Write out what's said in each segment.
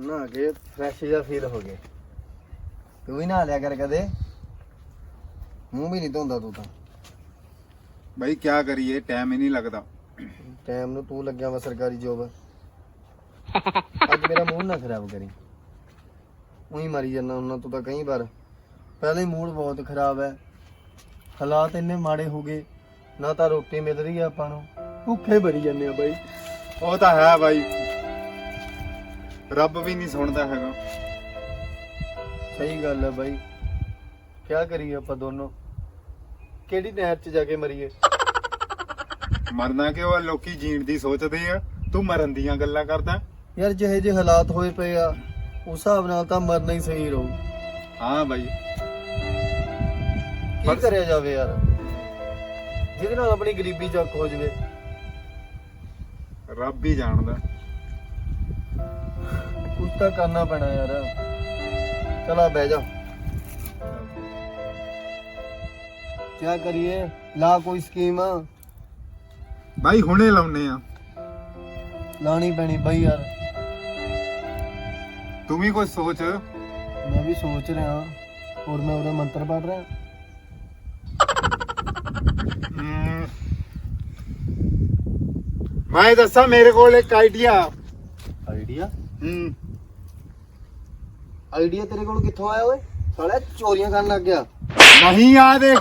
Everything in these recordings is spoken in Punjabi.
ਕੇ ਫਰੈਸ਼ ਜਿਹਾ ਫੀਲ ਹੋ ਗਿਆ। ਤੂੰ ਵੀ ਨਹਾ ਲਿਆ ਕਰ ਕਦੇ। ਮੂੰਹ ਵੀ ਨਹੀਂ ਧੋਂਦਾ ਤੂੰ ਤਾਂ। ਬਾਈ ਕੀ ਕਰੀਏ? ਟਾਈਮ ਹੀ ਨਹੀਂ ਲੱਗਦਾ। ਟਾਈਮ ਨੂੰ ਤੂੰ ਲੱਗਿਆ ਵਾ ਸਰਕਾਰੀ ਜੋਬ ਅੱਜ ਮੇਰਾ ਮੂਡ ਨਾ ਖਰਾਬ ਕਰੀ। ਉਹੀ ਮਰੀ ਜਾਂਦਾ ਉਹਨਾਂ ਤੋਂ ਤਾਂ ਕਈ ਵਾਰ। ਪਹਿਲੇ ਹੀ ਮੂਡ ਬਹੁਤ ਖਰਾਬ ਹੈ। ਹਾਲਾਤ ਇੰਨੇ ਮਾੜੇ ਹੋ ਗਏ। ਨਾ ਤਾਂ ਰੋਟੀ ਮਿਲ ਰਹੀ ਆ ਆਪਾਂ ਨੂੰ। ਭੁੱਖੇ ਭਰੀ ਜਾਂਦੇ ਆ ਬਾਈ। ਉਹ ਤਾਂ ਹੈ ਬਾਈ। ਰੱਬ ਵੀ ਨਹੀਂ ਸੁਣਦਾ ਹੈਗਾ। ਸਹੀ ਗੱਲ ਹੈ ਬਾਈ। ਕੀ ਕਰੀਏ ਆਪਾਂ ਦੋਨੋਂ? ਕਿਹੜੀ ਨਹਿਰ 'ਚ ਜਾ ਕੇ ਮਰੀਏ? ਮਰਨਾ ਕਿਉਂ ਆ? ਲੋਕੀ ਜੀਣ ਦੀ ਸੋਚਦੇ ਆ। ਤੂੰ ਮਰਨ ਦੀਆਂ ਗੱਲਾਂ ਕਰਦਾ। ਯਾਰ ਜਿਹੇ ਜਿਹੇ ਹਾਲਾਤ ਹੋਏ ਪਏ ਆ ਉਸ ਹਿਸਾਬ ਨਾਲ ਤਾਂ ਮਰਨਾ ਹੀ ਸਹੀ ਰਹੂ। ਹਾਂ ਬਾਈ। ਕੀ ਕਰਿਆ ਜਾਵੇ ਯਾਰ? ਜਿਹਦੇ ਨਾਲ ਆਪਣੀ ਗਰੀਬੀ ਚੱਕ ਹੋ ਜਵੇ। ਰੱਬ ਹੀ ਜਾਣਦਾ। ਕੁਝ ਤਾਂ ਕਰਨਾ ਪੈਣਾ ਯਾਰ। ਚਲਾ ਬਹਿ ਜਾ। ਕੀ ਕਰੀਏ? ਲਾ ਕੋਈ ਸਕੀਮ। ਬਾਈ ਹੁਣੇ ਲਾਉਨੇ ਆ। ਲਾਣੀ ਪੈਣੀ ਬਈ ਯਾਰ। ਤੂੰ ਵੀ ਕੁਝ ਸੋਚ। ਮੈਂ ਵੀ ਸੋਚ ਰਿਹਾ। ਔਰ ਮੈਂ ਉਹਦਾ ਮੰਤਰ ਪੜ ਰਿਹਾ। ਹਮ, ਮੈਂ ਦੱਸਾਂ ਮੇਰੇ ਕੋਲ ਇੱਕ ਆਈਡੀਆ ਆਈਡੀਆ ਹੂੰ। ਆਈਡੀਆ ਤੇਰੇ ਕੋਲ ਕਿੱਥੋਂ ਆਇਆ ਓਏ? ਸਾਲਿਆ ਚੋਰੀਆਂ ਕਰਨ ਲੱਗ ਗਿਆ। ਨਹੀਂ ਆ ਦੇਖ।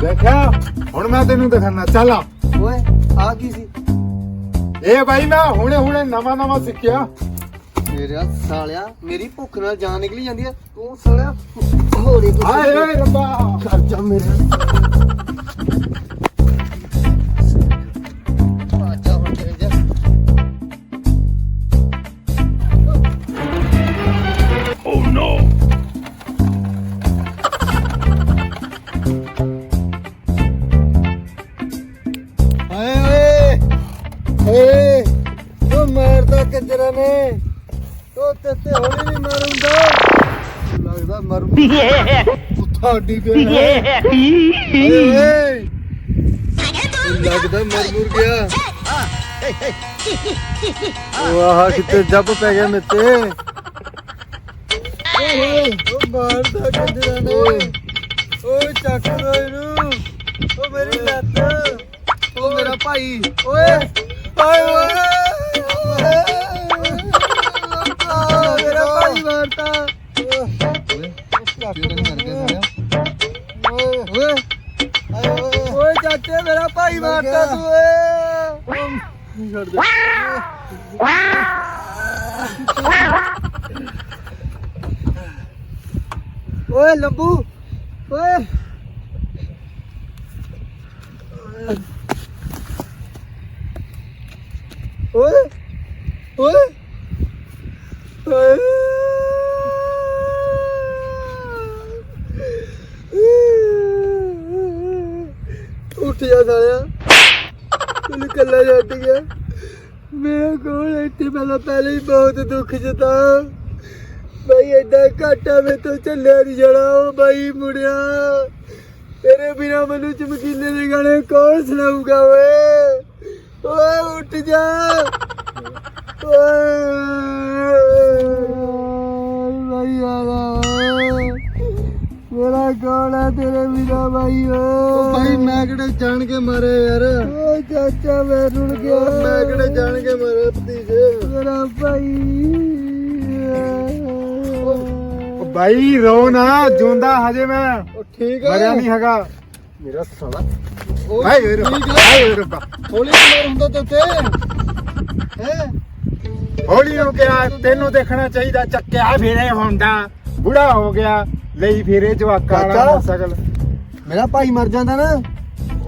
ਦੇਖਿਆ? ਹੁਣ ਮੈਂ ਤੈਨੂੰ ਦਿਖਾਣਾ ਚੱਲ ਆ। ਓਏ ਆ ਕੀ ਸੀ? ਇਹ ਬਾਈ ਮੈਂ ਹੁਣੇ ਹੁਣੇ ਨਵਾਂ ਨਵਾਂ ਸਿੱਖਿਆ। ਮੇਰਾ ਸਾਲਿਆ ਮੇਰੀ ਭੁੱਖ ਨਾਲ ਜਾਨ ਨਿਕਲੀ ਜਾਂਦੀ ਹੈ ਤੂੰ ਸਾਲਿਆ ਹੋੜੀ ਹਾਏ ਓਏ ਰੱਬਾ। ਕਰ ਜਾ ਮੇਰੇ। ਲੱਗਦਾ ਮਰ ਪੁੱਠਾ ਡੀ ਪਿਆ ਹੈ ਓਏ ਓਏ। ਲੱਗਦਾ ਮਰ ਮੁਰ ਗਿਆ। ਵਾਹ ਕਿਤੇ ਜੱਬ ਪੈ ਗਿਆ ਮੇਤੇ ਓਏ। ਉਹ ਮਾਰਦਾ ਕੰਜਰਾ ਨੇ। ਓਏ ਚੱਕ ਰੋ ਇਹਨੂੰ। ਓ ਮੇਰੀ ਲੱਤ। ਓ ਮੇਰਾ ਭਾਈ। ਓਏ ਓਏ। ਓਏ। ਮੇਰਾ ਭਾਈ ਮਾਰਤਾ। ਓਏ ਓਏ ਚਾਚੇ ਮੇਰਾ ਭਾਈ ਮਾਰਤਾ ਤੂੰ ਓਏ ਛੱਡ ਦੇ ਓਏ ਲੰਬੂ ਓਏ ਓਏ ਉੱਠ ਜਾ ਸਾਲਿਆ। ਤੈਨੂੰ ਕੱਲਾ ਛੱਡ ਗਿਆ। ਮੇਰੇ ਕੋਲ ਇੱਥੇ ਪਹਿਲਾਂ ਪਹਿਲੇ ਹੀ ਬਹੁਤ ਦੁੱਖ ਜਤਾ ਬਈ ਐਡਾ ਘਾਟਾ ਮੇ ਤੋਂ ਚੱਲਿਆ ਨਹੀਂ ਜਾਣਾ ਓ ਬਾਈ ਮੁੜਿਆ ਤੇਰੇ ਬਿਨਾ ਮੈਨੂੰ ਚਮਕੀਲੇ ਦੇ ਗਾਣੇ ਕੌਣ ਸੁਣਾਊਗਾ ਓਏ? ਓਏ ਉੱਠ ਜਾ। ਓਏ। ਬਾਈ ਆਲਾ ਮੇਰਾ ਕੌਣ ਤੇਰੇ ਬਿਨਾ ਬਾਈ ਓ ਮੈਂ ਕਿਹੜੇ ਜਾਣ ਕੇ ਮਾਰੇ ਯਾਰ? ਓ ਚਾਚਾ ਮੈਂ ਰੁੜ ਗਿਆ। ਮੈਂ ਕਿਹੜੇ ਜਾਣ ਕੇ ਮਾਰੇ ਭਤੀਜੇ? ਮੇਰਾ ਭਾਈ। ਬਾਈ ਰੋ ਨਾ ਜਿਉਂਦਾ ਹਜੇ ਮੈਂ। ਉਹ ਠੀਕ ਮਰਿਆ ਹੈ ਨਹੀਂ ਹੈਗਾ। ਮੇਰਾ ਸਾਲਾ। ਹਾਏ ਰੱਬਾ ਹਾਏ ਰੱਬਾ। ਹੌਲੀ ਮਾਰ ਹੁੰਦਾ ਤੇ ਉੱਤੇ। ਹੈ? ਹੌਲੀ ਹੋ ਗਿਆ ਤੈਨੂੰ ਦੇਖਣਾ ਚਾਹੀਦਾ ਚੱਕਿਆ ਫਿਰੇ ਹੁੰਦਾ। ਬੁੜਾ ਹੋ ਗਿਆ ਲਈ ਫਿਰੇ ਜਵਾਕਾਂ ਵਾਲਾ। ਮੋਟਰਸਾਈਕਲ ਮੇਰਾ ਭਾਈ ਮਰ ਜਾਂਦਾ ਨਾ।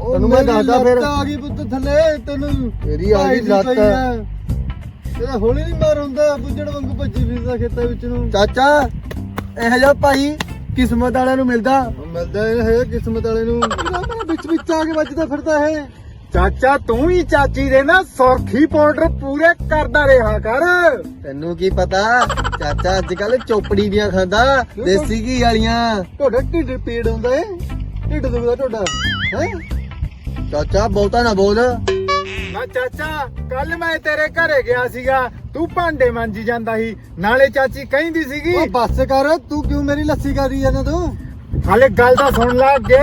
ਤੈਨੂੰ ਮੈਂ ਦੱਸਦਾ ਫਿਰ। ਆ ਗਈ ਪੁੱਤ ਥੱਲੇ ਤੈਨੂੰ ਤੇਰੀ ਆ ਗਈ ਲੱਤ। ਤੇਰਾ ਹੌਲੀ ਨਹੀਂ ਮਾਰ ਹੁੰਦਾ ਬੁੱਝੜ ਵਾਂਗੂ ਭੱਜੀ ਫਿਰਦਾ ਖੇਤਾਂ ਵਿੱਚ ਨੂੰ। ਚਾਚਾ ਇਹੋ ਜਿਹਾ ਭਾਈ ਕਿਸਮਤ ਵਾਲਿਆਂ ਨੂੰ ਮਿਲਦਾ? ਮਿਲਦਾ ਇਹ ਕਿਸਮਤ ਵਾਲੇ ਨੂੰ। ਵਿੱਚ ਵਿੱਚ ਆ ਕੇ ਵੱਜਦਾ ਫਿਰਦਾ ਹੈ ਚਾਚਾ ਤੂੰ ਹੀ ਚਾਚੀ ਦੇ ਨਾ ਸੁਰਖੀ ਪਾਊਡਰ ਪੂਰੇ ਕਰਦਾ ਰਿਹਾ ਕਰ। ਤੈਨੂੰ ਕੀ ਪਤਾ ਚਾਚਾ ਅੱਜ ਕੱਲ ਚੋਪੜੀ ਦੀਆਂ ਖਾਂਦਾ ਦੇਸੀ ਘੀ ਵਾਲੀਆਂ। ਤੁਹਾਡਾ ਢਿੱਡ ਪੀੜ ਹੁੰਦਾ ਏ ਢਿੱਡ ਦੁਖਦਾ ਤੁਹਾਡਾ ਹੈ? ਚਾਚਾ ਬਹੁਤਾ ਨਾ ਬੋਲ। ਨਾ ਚਾਚਾ ਕੱਲ ਮੈਂ ਤੇਰੇ ਘਰੇ ਗਿਆ ਸੀਗਾ। ਤੂੰ ਭਾਂਡੇ ਮਾਂਜੀ ਜਾਂਦਾ ਸੀ। ਨਾਲੇ ਚਾਚੀ ਕਹਿੰਦੀ ਸੀਗੀ ਉਹ ਬੱਸ ਕਰ ਤੂੰ ਕਿਉਂ ਮੇਰੀ ਲੱਸੀ ਕਰ ਰਹੀ ਐ ਨਾ ਤੂੰ? ਹਾਲੇ ਗੱਲ ਤਾਂ ਸੁਣ ਲੈ ਅੱਗੇ।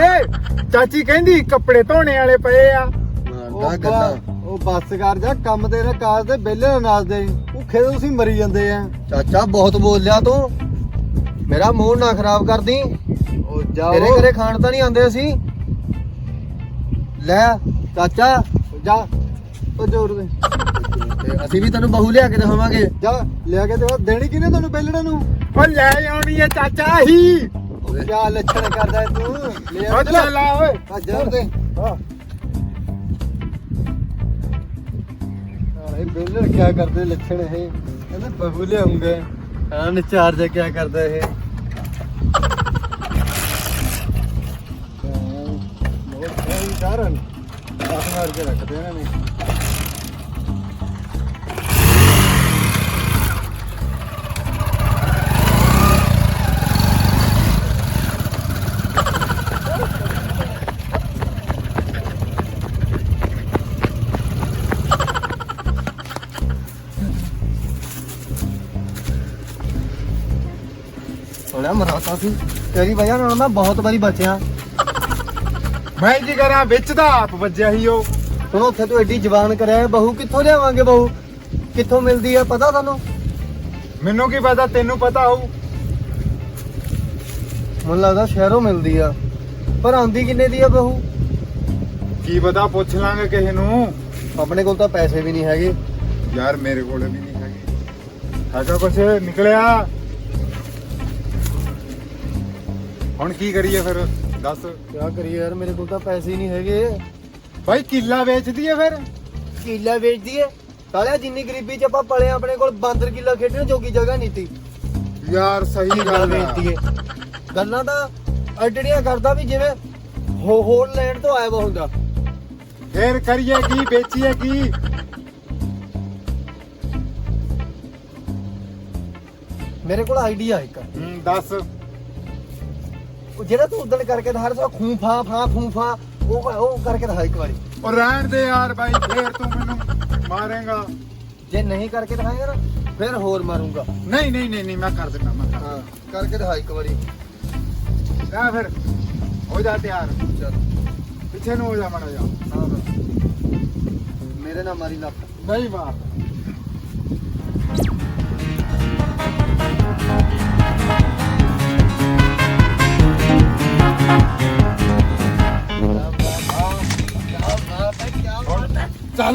ਚਾਚੀ ਕਹਿੰਦੀ ਕੱਪੜੇ ਧੋਣੇ ਵਾਲੇ ਪਏ ਆ। ਮਾਰਦਾ ਗੱਲਾਂ। ਉਹ ਬੱਸ ਕਰ ਜਾ ਕੰਮ ਤੇ ਨਾ ਕਾਜ ਦੇ ਬੇਲੇ ਨਾ ਨਾਚਦੇ ਭੁੱਖੇ ਤਾਂ ਤੁਸੀਂ ਮਰੀ ਜਾਂਦੇ ਆ। ਚਾਚਾ ਬਹੁਤ ਬੋਲ ਲਿਆ ਤੂੰ। ਮੇਰਾ ਮੂਡ ਨਾ ਖਰਾਬ ਕਰਦੀ। ਉਹ ਜਾ ਤੇਰੇ ਘਰੇ ਖਾਣ ਤਾਂ ਨਹੀਂ ਆਉਂਦੇ ਅਸੀਂ? ਲੈ ਚਾਚਾ ਜਾ। ਉਹ ਜੋਰ ਦੇ। ਤੇ ਅਸੀਂ ਵੀ ਤੈਨੂੰ ਬਹੂ ਲਿਆ ਕੇ ਦੇਵਾਂਗੇ ਜਾ ਲਿਆ ਕੇ ਦੇਵਾ ਦੇਣੀ ਕਿਨੇ ਤੁਹਾਨੂੰ ਬੇਲਣਾ ਨੂੰ? ਓ ਲੈ ਆਉਣੀ ਐ ਚਾਚਾ ਹੀ। ਕਿਆ ਲੱਛਣ ਕਰਦਾ ਏ ਤੂੰ? ਲੈ ਓ ਚੱਲ ਆ ਓਏ। ਆ ਜੋਰ ਦੇ। ਹਾਂ। ਇਹ ਬੇਲਰ ਕਿਆ ਕਰਦੇ ਲੱਛਣ ਇਹ? ਕਹਿੰਦਾ ਬਹੂ ਲਿਆਉਂਗੇ। ਹਾਂ ਨਿਚਾਰਜ ਕਿਆ ਕਰਦਾ ਇਹ? ਕਾਰਨ ਆਹ ਮਾਰ ਕੇ ਰੱਖਦੇ ਇਹਨਾਂ ਨੇ। ਥੋੜਾ ਮਰਾਤਾ ਸੀ। ਤੇਰੀ ਵਜ੍ਹਾ ਨਾਲ ਮੈਂ ਬਹੁਤ ਵਾਰੀ ਬਚਿਆ। ਮੈਂ ਕੀ ਕਰਾਂ? ਵਿੱਚ ਦਾ ਆਪ ਵੱਜਿਆ ਸੀ ਉਹ। ਹੁਣ ਉੱਥੇ ਤੂੰ ਐਡੀ ਜਵਾਨ ਕਰਿਆ ਬਹੂ ਕਿੱਥੋਂ ਲਿਆਵਾਂਗੇ ਬਹੂ? ਕਿੱਥੋਂ ਮਿਲਦੀ ਆ ਪਤਾ ਤੁਹਾਨੂੰ ਮੈਨੂੰ ਕੀ ਪਤਾ? ਤੈਨੂੰ ਪਤਾ ਹੋਊ। ਮੈਨੂੰ ਲੱਗਦਾ ਸ਼ਹਿਰੋਂ ਮਿਲਦੀ ਆ। ਪਰ ਆਉਂਦੀ ਕਿੰਨੇ ਦੀ ਆ ਬਹੂ? ਕੀ ਪਤਾ? ਪੁੱਛ ਲਾਂਗੇ ਕਿਸੇ ਨੂੰ। ਆਪਣੇ ਕੋਲ ਤਾਂ ਪੈਸੇ ਵੀ ਨਹੀਂ ਹੈਗੇ। ਯਾਰ ਮੇਰੇ ਕੋਲ ਵੀ ਨਹੀਂ ਹੈਗੇ। ਹੈਗਾ ਕੁਛ? ਨਿਕਲਿਆ। ਹੁਣ ਕੀ ਕਰੀਏ ਫਿਰ? ਦੱਸ। ਕਿਆ ਕਰੀਏ ਯਾਰ ਮੇਰੇ ਕੋਲ ਤਾਂ ਪੈਸੇ ਹੀ ਨਹੀਂ ਹੈਗੇ। ਭਾਈ ਕਿੱਲਾ ਵੇਚ ਦਈਏ ਫਿਰ? ਕੀਲਾ ਵੇਚ ਦਈਏ ਸਾਲਿਆ ਜਿੰਨੀ ਗਰੀਬੀ ਚ ਆਪਾਂ ਪਲੇ ਆਪਣੇ ਕੋਲ ਬਾਂਦਰ ਕਿੱਲਾ ਖੇਡਣ ਜੋਗੀ ਜਗ੍ਹਾ ਨਹੀਂ ਤੀ। ਯਾਰ ਸਹੀ ਗੱਲ ਵੇਚ ਦਈਏ ਗੱਲਾਂ ਤਾਂ ਅਡੜੀਆਂ ਕਰਦਾ ਵੀ ਜਿਵੇਂ ਹੋ ਹੋਰ ਲੈਂਡ ਤੋਂ ਆਇਆ ਵਾ ਹੁੰਦਾ। ਫੇਰ ਕਰੀਏ ਕੀ ਵੇਚੀਏ ਕੀ? ਮੇਰੇ ਕੋਲ ਆਈਡੀਆ ਇੱਕ। ਹੂੰ ਦੱਸ। ਉਹ ਜਿਹੜਾ ਤੂੰ ਉਦਣ ਕਰਕੇ ਦਿਖਾ ਰਿਹਾ ਸੀ ਖੂੰ ਫਾ ਫਾ ਫੂੰ ਫਾ ਉਹ ਉਹ ਕਰਕੇ ਦਿਖਾ ਇੱਕ ਵਾਰੀ। ਉਹ ਰਹਿਣ ਦੇ ਯਾਰ ਭਾਈ ਫੇਰ ਤੂੰ ਮੈਨੂੰ ਮਾਰੇਗਾ। ਜੇ ਨਹੀਂ ਕਰਕੇ ਦਿਖਾਏਗਾ ਨਾ ਫਿਰ ਹੋਰ ਮਾਰੂੰਗਾ। ਨਹੀਂ ਨਹੀਂ ਨਹੀਂ ਨਹੀਂ ਮੈਂ ਕਰ ਦਿੰਦਾ ਮੈਂ ਕਰ ਹਾਂ ਕਰਕੇ ਦਿਖਾ ਇੱਕ ਵਾਰੀ। ਲੈ ਫਿਰ ਹੋ ਜਾ ਤਿਆਰ। ਚੱਲ। ਪਿੱਛੇ ਨੂੰ ਹੋ ਜਾ ਮੜਾ ਜਾ ਹਾਂ। ਮੇਰੇ ਨਾਲ ਮਾਰੀ ਲੱਤ। ਨਹੀਂ ਮਾਰ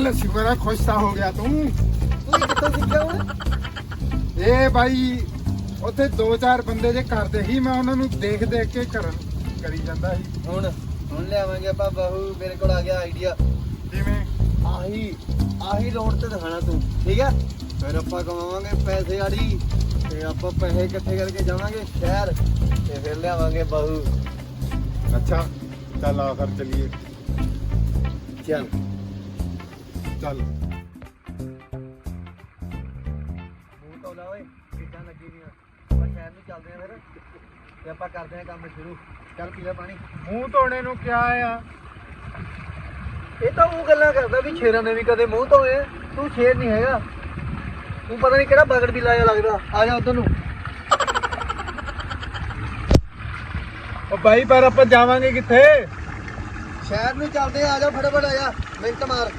ਚੱਲ ਸ਼ੁਕਰ ਖੁਸ਼ ਤਾਂ ਹੋ ਗਿਆ ਤੂੰ। ਤੂੰ ਕਿੱਥੋਂ ਸਿੱਖਿਆ ਹੁਣ? ਇਹ ਭਾਈ ਉੱਥੇ ਦੋ ਚਾਰ ਬੰਦੇ ਜੇ ਕਰਦੇ ਸੀ ਮੈਂ ਉਹਨਾਂ ਨੂੰ ਦੇਖ ਦੇਖ ਕੇ ਕਰਨ ਕਰੀ ਜਾਂਦਾ ਸੀ। ਹੁਣ ਹੁਣ ਲਿਆਵਾਂਗੇ ਆਪਾਂ ਬਹੂ ਮੇਰੇ ਕੋਲ ਆ ਗਿਆ ਆਈਡੀਆ ਜਿਵੇਂ ਆਹੀ ਆਹੀ ਰੋਡ ਤੇ ਦਿਖਾਣਾ ਤੂੰ ਠੀਕ ਹੈ ਫਿਰ ਆਪਾਂ ਕਮਾਵਾਂਗੇ ਪੈਸੇ ਆੜੀ ਤੇ ਆਪਾਂ ਪੈਸੇ ਇਕੱਠੇ ਕਰਕੇ ਜਾਵਾਂਗੇ ਸ਼ਹਿਰ ਤੇ ਫਿਰ ਲਿਆਵਾਂਗੇ ਬਹੂ। ਅੱਛਾ ਚੱਲ ਆ ਫਿਰ ਚਲੀਏ। ਚੱਲ। ਚੱਲ। ਮੂੰਹ ਤੋਂ ਲਾ ਓਏ ਕਿੱਦਾਂ ਲੱਗੀ ਦੀਆਂ ਆਪਾਂ ਸ਼ਹਿਰ ਨੂੰ ਚੱਲਦੇ ਆ ਫਿਰ ਤੇ ਆਪਾਂ ਕਰਦੇ ਆ ਕੰਮ ਸ਼ੁਰੂ। ਚੱਲ ਪੀ ਲੈ ਪਾਣੀ। ਮੂੰਹ ਧੋਣੇ ਨੂੰ ਕਿਆ ਆ। ਇਹ ਤਾਂ ਉਹ ਗੱਲਾਂ ਕਰਦਾ ਵੀ ਸ਼ੇਰਾਂ ਨੇ ਵੀ ਕਦੇ ਮੂੰਹ ਧੋਏ ਤੂੰ ਸ਼ੇਰ ਨਹੀਂ ਹੈਗਾ। ਤੂੰ ਪਤਾ ਨਹੀਂ ਕਿਹੜਾ ਬਗੜ ਵੀ ਲਾਇਆ ਲੱਗਦਾ। ਆ ਜਾ ਉਧਰ ਨੂੰ। ਉਹ ਭਾਈ ਪਰ ਆਪਾਂ ਜਾਵਾਂਗੇ ਕਿੱਥੇ? ਸ਼ਹਿਰ ਨੂੰ ਚੱਲਦੇ ਆ ਜਾ ਫਟਾਫਟ ਆ ਜਾ। ਮਿੰਟ ਮਾਰ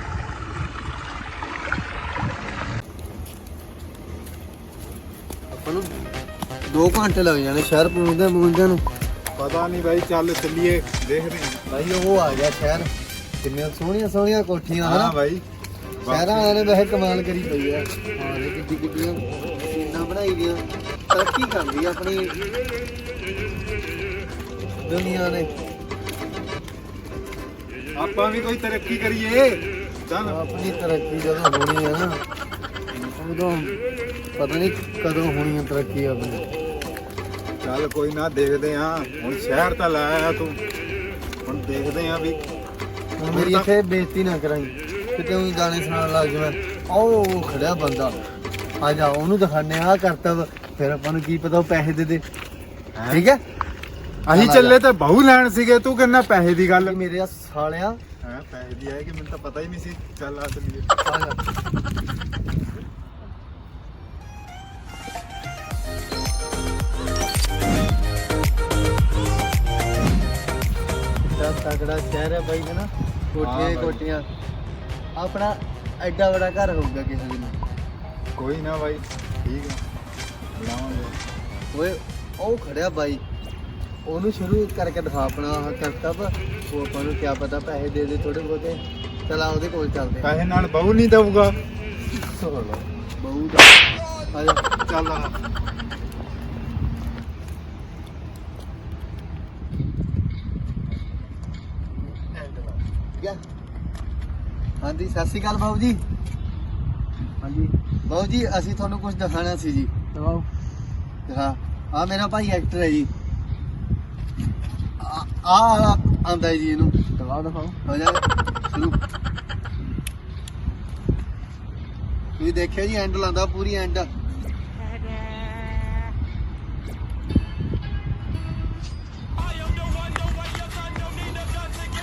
ਆਪਾਂ ਨੂੰ 2 ਘੰਟੇ ਲੱਗ ਜਾਣੇ ਸ਼ਹਿਰ ਪਹੁੰਚਦੇ ਪਹੁੰਚਦੇ ਨੂੰ। ਪਤਾ ਨਹੀਂ ਭਾਈ ਚੱਲ ਚੱਲੀਏ ਦੇਖਦੇ ਹਾਂ। ਭਾਈ ਉਹ ਆ ਗਿਆ ਸ਼ਹਿਰ। ਕਿੰਨੀਆਂ ਸੋਹਣੀਆਂ ਸੋਹਣੀਆਂ ਕੋਠੀਆਂ ਹਾਂ ਹਨਾ ਭਾਈ ਸ਼ਹਿਰਾਂ ਵਾਲਿਆਂ ਨੇ ਵੈਸੇ ਕਮਾਲ ਕਰੀ ਪਈ ਆ। ਹਾਂ ਕਿੱਡੀ ਕਿੱਡੀਆਂ ਮਸ਼ੀਨਾਂ ਬਣਾਈ ਦੀਆਂ। ਤਰੱਕੀ ਕਰਦੀ ਆ ਆਪਣੀ। ਦੁਨੀਆ ਨੇ। ਆਪਾਂ ਵੀ ਕੋਈ ਤਰੱਕੀ ਕਰੀਏ। ਚੱਲ। ਆਪਣੀ ਤਰੱਕੀ ਜਦੋਂ ਹੋਣੀ ਆ ਨਾ ਉਦੋਂ ਪਤਾ ਨਹੀਂ ਕਦੋਂ ਹੋਣੀ ਆ ਤਰੱਕੀ ਆਪਣੀ ਚੱਲ ਕੋਈ ਨਾ ਦੇਖਦੇ ਹਾਂ ਹੁਣ ਸ਼ਹਿਰ ਤਾਂ ਲਾਇਆ ਤੂੰ। ਹੁਣ ਦੇਖਦੇ ਹਾਂ ਵੀ ਹੁਣ ਮੇਰੀ ਇੱਥੇ ਬੇਇੱਜ਼ਤੀ ਨਾ ਕਰਾਈ। ਕਿਤੇ ਉਹ ਗਾਣੇ ਸੁਣਾਉਣ ਲੱਗ ਜਾਵਾਂ। ਉਹ ਖੜਿਆ ਬੰਦਾ। ਆ ਜਾ ਉਹਨੂੰ ਦਿਖਾਣੇ ਆ ਕਰਤਵ। ਫਿਰ ਆਪਾਂ ਨੂੰ ਕੀ ਪਤਾ ਉਹ ਪੈਸੇ ਦੇ ਦੇ। ਠੀਕ ਹੈ? ਅਸੀਂ ਚੱਲੇ ਤੇ ਬਹੂ ਲੈਣ ਸੀਗੇ। ਤੂੰ ਕਿੰਨਾ ਪੈਸੇ ਦੀ ਗੱਲ। ਮੇਰੇ ਸਾਲਿਆ। ਹਾਂ ਪੈਸੇ ਦੀ ਹੈ ਕਿ ਮੈਨੂੰ ਤਾਂ ਪਤਾ ਹੀ ਨਹੀਂ ਸੀ। ਚੱਲ ਆ ਚੱਲੀਏ। ਤਗੜਾ ਸ਼ਹਿਰ ਹੈ ਬਾਈ ਹੈ ਨਾ? ਕੋਟੀਆਂ ਹੀ ਬਾਈ। ਕੋਟੀਆਂ ਆਪਣਾ ਐਡਾ ਵੱਡਾ ਘਰ ਹੋਊਗਾ ਕਿਸੇ ਦਿਨ। ਕੋਈ ਨਾ ਬਾਈ ਠੀਕ ਹੈ। ਲਾਵਾਂਗੇ ਓਏ ਉਹ ਖੜਿਆ ਬਾਈ। ਉਹਨੂੰ ਸ਼ੁਰੂ ਕਰਕੇ ਦਿਖਾ ਆਪਣਾ ਆਹ ਕਰਤਬ ਉਹ ਆਪਾਂ ਨੂੰ ਕੀ ਪਤਾ ਪੈਸੇ ਦੇ ਦੇ ਥੋੜੇ ਬਹੁਤੇ। ਚਲਾ ਉਹਦੇ ਕੋਲ ਚੱਲਦੇ ਆ ਪੈਸੇ ਨਾਲ ਬਹੂ ਨਹੀਂ ਦਊਗਾ। ਬਹੂ ਦਾ। ਚੱਲ ਆ ਠੀਕ ਹੈ ਹਾਂਜੀ ਸਤਿ ਸ਼੍ਰੀ ਅਕਾਲ ਬਾਬੂ ਜੀ। ਹਾਂਜੀ। ਬਾਬੂ ਜੀ ਅਸੀਂ ਤੁਹਾਨੂੰ ਕੁਝ ਦਿਖਾਣਾ ਸੀ ਜੀ। ਦਵਾਓ ਦਿਖਾ। ਆ ਮੇਰਾ ਭਾਈ ਐਕਟਰ ਹੈ ਜੀ। ਆ ਆ ਆਂਦਾ ਜੀ ਇਹਨੂੰ। ਦਵਾਓ ਦਿਖਾਓ। ਹੋ ਜਾ ਸ਼ੁਰੂ। ਤੁਸੀਂ ਦੇਖਿਆ ਜੀ ਐਂਡ ਲਾਂਦਾ ਪੂਰੀ ਐਂਡ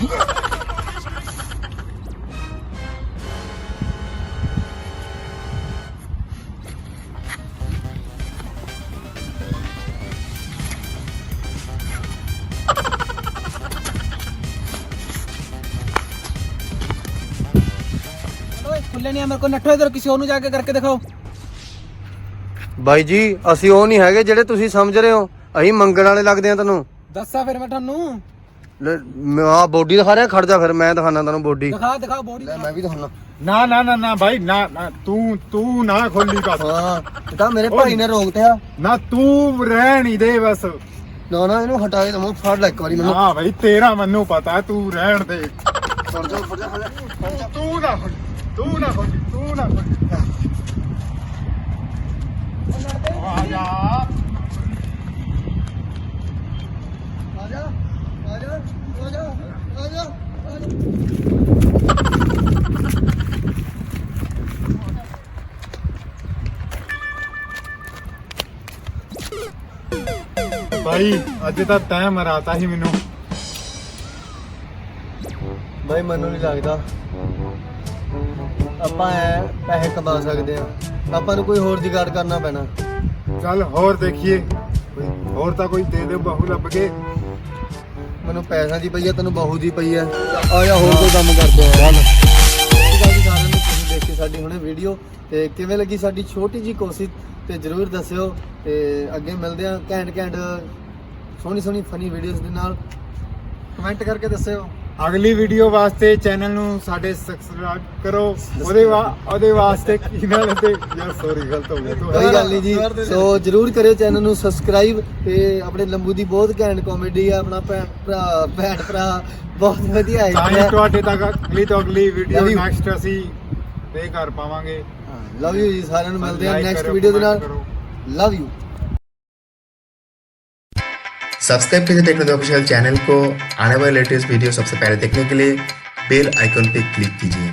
ਓਏ ਖੁੱਲੇ ਨਹੀਂ ਮੇਰੇ ਕੋ ਨੱਠੋ ਇਧਰ ਕਿਸੇ ਹੋਰ ਨੂੰ ਜਾ ਕੇ ਕਰਕੇ ਦਿਖਾਓ। ਬਾਈ ਜੀ ਅਸੀਂ ਉਹ ਨਹੀਂ ਹੈਗੇ ਜਿਹੜੇ ਤੁਸੀਂ ਸਮਝ ਰਹੇ ਹੋ। ਅਸੀਂ ਮੰਗਣ ਵਾਲੇ ਲੱਗਦੇ ਆ ਤੈਨੂੰ ਦੱਸਾਂ ਫਿਰ ਮੈਂ ਤੁਹਾਨੂੰ। ਆ ਬੋਡੀ ਦਿਖਾ ਰਿਹਾ ਖੜ ਜਾ ਫਿਰ ਮੈਂ ਦਿਖਾਣਾ ਤੈਨੂੰ ਬੋਡੀ। ਦਿਖਾ ਦਿਖਾਓ ਬੋਡੀ ਮੈਂ ਵੀ ਦਿਖਾਉਣਾ। ਨਾ ਨਾ ਨਾ ਨਾ ਬਾਈ ਨਾ ਨਾ ਤੂੰ ਤੂੰ ਨਾ ਖੋਲੀ ਬਸ। ਹਾਂ ਤਾਂ ਮੇਰੇ ਭਾਈ ਨੇ ਰੋਕਤਿਆ ਨਾ ਤੂੰ ਰਹਿਣ ਹੀ ਦੇ ਬਸ। ਨਾ ਨਾ ਇਹਨੂੰ ਹਟਾ ਕੇ ਦਮੋ ਫੜ ਲੈ ਇੱਕ ਵਾਰੀ ਮੈਨੂੰ। ਹਾਂ ਬਾਈ ਤੇਰਾ ਮੈਨੂੰ ਪਤਾ ਤੂੰ ਰਹਿਣ ਦੇ। ਫੜ ਜਾ ਫੜ ਜਾ ਫੜ ਜਾ। ਤੂੰ ਨਾ ਖੋਲੀ। ਤੂੰ ਨਾ ਖੋਲੀ ਤੂੰ ਨਾ ਖੋਲੀ ਆ ਜਾ। ਆ ਜਾ ਆ ਜਾ ਆ ਜਾ ਆ ਜਾ, ਆ ਬਾਈ, ਅੱਜ ਤਾਂ ਤੈਂ ਮਰਾਤਾ ਸੀ ਮੈਨੂੰ। ਬਾਈ, ਮੈਨੂੰ ਨਹੀਂ ਲੱਗਦਾ। ਆਪਾਂ ਐ ਪੈਸੇ ਕਮਾ ਸਕਦੇ ਆ। ਆਪਾਂ ਨੂੰ ਕੋਈ ਹੋਰ ਜੁਗਾੜ ਕਰਨਾ ਪੈਣਾ। ਚੱਲ ਹੋਰ ਦੇਖੀਏ। ਕੋਈ ਹੋਰ ਤਾਂ ਕੋਈ ਦੇ ਦੇ ਬਹੂ ਲੱਭ ਕੇ। ਮੈਨੂੰ ਪੈਸਿਆਂ ਦੀ ਪਈ ਆ ਤੈਨੂੰ ਬਹੂ ਦੀ ਪਈ ਆ। ਆ ਜਾ ਹੋਰ ਕੋਈ ਕੰਮ ਕਰਦੇ ਆ। ਚੱਲ। ਸਾਰਿਆਂ ਨੂੰ ਤੁਸੀਂ ਦੇਖ ਕੇ ਸਾਡੀ ਹੁਣੇ ਵੀਡੀਓ ਤੇ ਕਿਵੇਂ ਲੱਗੀ ਸਾਡੀ ਛੋਟੀ ਜੀ ਕੋਸ਼ਿਸ਼ ਤੇ ਜਰੂਰ ਦੱਸਿਓ। ਤੇ ਅੱਗੇ ਮਿਲਦੇ ਆ ਘੈਂਟ ਘੈਂਟ ਸੋਹਣੀ ਸੋਹਣੀ ਫਨੀ ਵੀਡੀਓਜ਼ ਦੇ ਨਾਲ। ਕਮੈਂਟ ਕਰਕੇ ਦੱਸਿਓ। ਅਗਲੀ ਵੀਡੀਓ ਵਾਸਤੇ ਚੈਨਲ ਨੂੰ ਸਾਡੇ ਸਬਸਕ੍ਰਾਈਬ ਕਰੋ। ਉਹਦੇ ਵਾ- ਉਹਦੇ ਵਾਸਤੇ ਕੀ ਨਾਲ ਤੇ ਯਾਰ ਸੌਰੀ ਗਲਤ ਹੋ ਗਿਆ। ਤੂੰ ਕੋਈ ਗੱਲ ਨਹੀਂ ਜੀ। ਸੋ ਜਰੂਰ ਕਰਿਓ ਚੈਨਲ ਨੂੰ ਸਬਸਕ੍ਰਾਈਬ ਤੇ ਆਪਣੇ ਲੰਬੂ ਦੀ ਬਹੁਤ ਘੈਂਟ ਕਾਮੇਡੀ ਆ ਆਪਣਾ ਭੈਣ ਭਰਾ ਭੈਣ ਭਰਾ ਬਹੁਤ ਵਧੀਆ ਤਾਂ ਹੀ। ਹੈ ਤੁਹਾਡੇ ਤੱਕ ਅਗਲੀ ਤੋਂ ਅਗਲੀ ਵੀਡੀਓ Love you. ਨੈਕਸਟ ਅਸੀਂ ਪੇ ਕਰ ਪਾਵਾਂਗੇ। ਲਵ ਯੂ ਜੀ ਸਾਰਿਆਂ ਨੂੰ ਮਿਲਦੇ ਆ Like ਨੈਕਸਟ ਵੀਡੀਓ ਦੇ ਨਾਲ। ਕਰੋ। ਲਵ ਯੂ सब्सक्राइब कीजिए टेक्नो ऑफिशियल चैनल को आने वाले लेटेस्ट वीडियो सबसे पहले देखने के लिए बेल आइकन पे क्लिक कीजिए